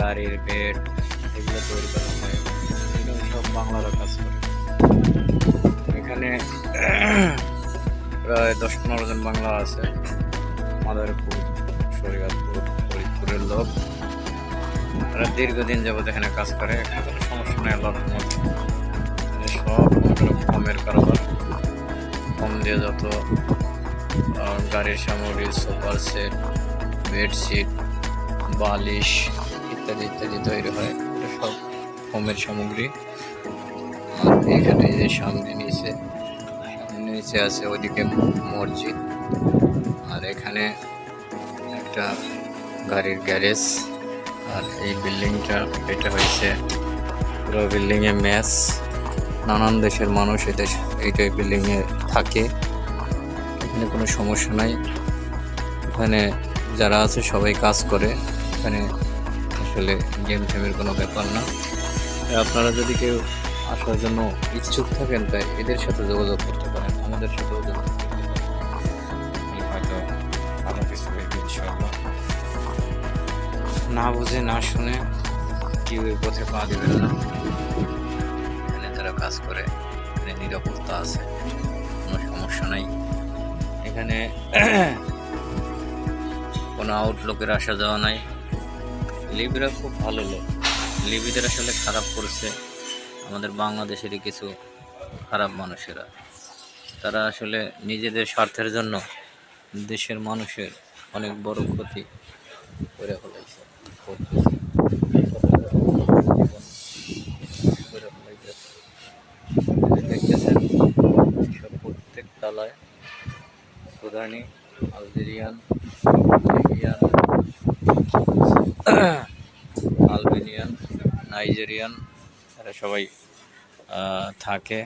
গাড়ির বেড, এগুলো তৈরি করা হয়। সব বাংলারা কাজ করে। এখানে প্রায় দশ পনেরো জন বাংলা আছে। মাদারপুর, শরীয়তপুর, ফরিদপুরের লোক। তারা দীর্ঘদিন যাবত এখানে কাজ করে। এখানে সমস্যা নেই রহমত। সব কমের কারবার। কম দিয়ে যত গাড়ির সামগ্রী, সোফার সেট, বেডশিট, বালিশ ইত্যাদি ইত্যাদি তৈরি হয়। এটা সব কমের সামগ্রী। এখানে যে সামনে নিচে সামনে নিচে আছে ওইদিকে মসজিদ। আর এখানে একটা গাড়ির গ্যারেজ। আর এই বিল্ডিংটা, এটা হয়েছে পুরো বিল্ডিংয়ে ম্যাচ নানান দেশের মানুষ এই দেশ এইটা বিল্ডিংয়ে থাকে। এখানে কোনো সমস্যা নাই। এখানে যারা আছে সবাই কাজ করে। এখানে আসলে গেম টেমের কোনো ব্যাপার না। আপনারা যদি কেউ আসার জন্য ইচ্ছুক থাকেন, তাই এদের সাথে যোগাযোগ করতে পারেন। আমাদের সাথে যোগাযোগ হয়তো কিছু না বুঝে, না শুনে কেউ এই পথে পা দেবেন না। এখানে যারা কাজ করে, এখানে নিরাপত্তা আছে, কোনো সমস্যা নাই। এখানে কোনো আউটলুকের আসা যাওয়া নাই। লিবিরা খুব ভালো লোক লিবিদের আসলে খারাপ করছে আমাদের বাংলাদেশেরই কিছু খারাপ মানুষেরা তারা আসলে নিজেদের স্বার্থের জন্য দেশের মানুষের অনেক বড় ক্ষতি করে ফেলাইতেছে। দেখতেছেন প্রত্যেক তালায় সুদানি, আলজেরিয়ান আলবেনিয়ান, নাইজেরিয়ান, এরা সবাই থাকে।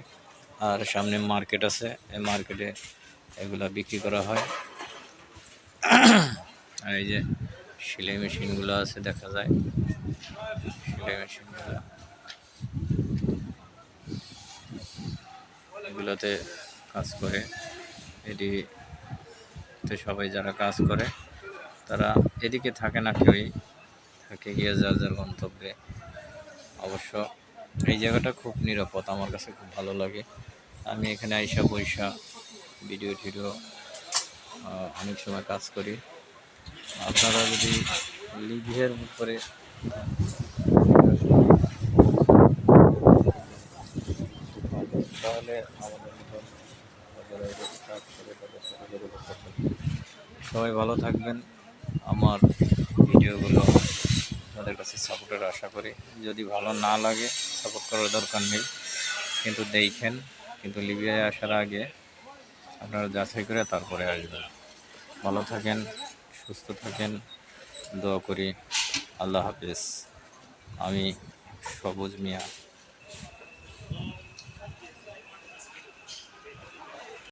আর সামনে মার্কেট আছে। এই মার্কেটে এগুলা বিক্রি করা হয়। আর এই যে সেলাই মেশিনগুলো আছে, দেখা যায়। সেলাই মেশিনগুলো। এগুলোতে কাজ করে। এটি সবাই যারা কাজ করে, তারা এদিকে থাকে না কেউই। থাকে গিয়ে যার যার গন্তব্যে। অবশ্য এই জায়গাটা খুব নিরাপদ, আমার কাছে খুব ভালো লাগে। আমি এখানে আইসা বৈশা ভিডিও টিডিও অনেক সময় কাজ করি। আপনারা যদি লিভিয়ার উপরে তাহলে। সবাই ভালো থাকবেন। আমার ভিডিওগুলো আপনাদের কাছে সাপোর্টের আশা করি। যদি ভালো না লাগে সাপোর্ট করার দরকার নেই। কিন্তু দেখেন, কিন্তু লিবিয়ায় আসার আগে আপনারা যাচাই করে তারপরে আসবেন। ভালো থাকেন, সুস্থ থাকেন, দোয়া করি। আল্লাহ হাফেজ। আমি সবুজ মিয়া।